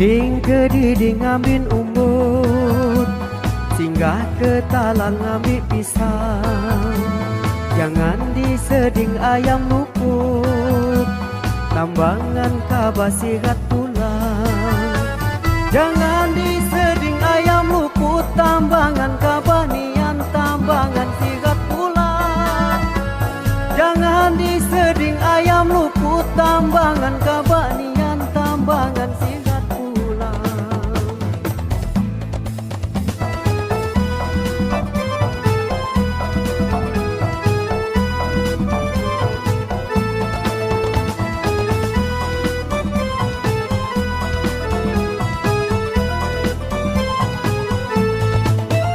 Ding ke diding ambil umur Singgah ke talang ambil pisang. Jangan diseding ayam luput Tambangan kabah sihat tulang Jangan diseding ayam luput Tambangan kabah nian Tambangan sihat tulang Jangan diseding ayam luput Tambangan kabah